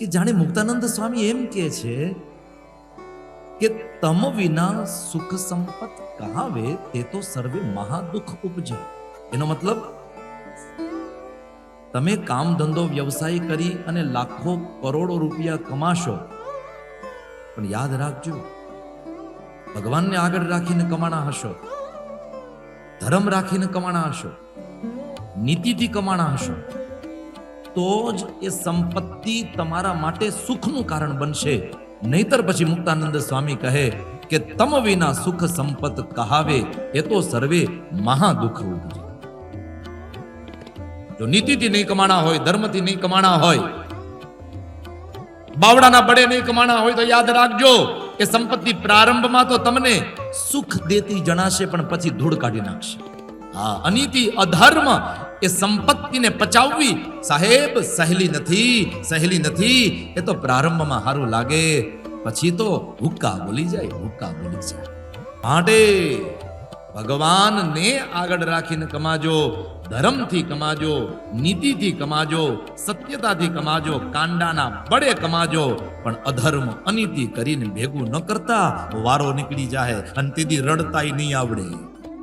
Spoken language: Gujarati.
કે જાણે મુક્તાનંદ સ્વામી એમ કે છે કે તમ વિના સુખ સંપત કહાવે તે તો સર્વે મહાદુખ ઉપજે. એનો મતલબ, તમે કામ ધંધો વ્યવસાય કરી અને લાખો કરોડો રૂપિયા કમાશો. પણ યાદ રાખજો, ભગવાનને આગળ રાખીને કમાણા હશો, ધર્મ રાખીને કમાણા હશો, નીતિથી કમાણા હશો. તો જ એ સંપત્તિ તમારા માટે સુખનું કારણ બનશે. નહીતર પછી મુક્તાનંદ સ્વામી કહે કે, તમ વિના સુખ સંપત કહાવે? એ તો સર્વે મહા દુઃખ જો નીતિથી નહીં કમાણા હોય, ધર્મથી નહીં કમાણા હોય બાવડાના બળે નહીં કમાણા હોય તો યાદ રાખજો કે સંપત્તિ પ્રારંભમાં તો તમને સુખ દેતી જણાશે, પણ પછી ધૂળ કાઢી નાખશે. હા, અનીતિ અધર્મ એ સંપત્તિને પચાવવી? સાહેબ, સહેલી નથી સહેલી નથી. એ તો પ્રારંભમાં સારું લાગે. પછી તો હુક્કા બોલી જાય, હુક્કા બોલી જાય. માટે ભગવાનને આગળ રાખીને કમાજો, ધર્મથી કમાજો, નીતિથી કમાજો, સત્યતાથી કમાજો, કાંડાના બળે કમાજો, પણ અધર્મ અનીતિ કરીને ભેગું ન કરતા, વારો નીકળી જાય અને તેથી રડતાય નહીં આવડે.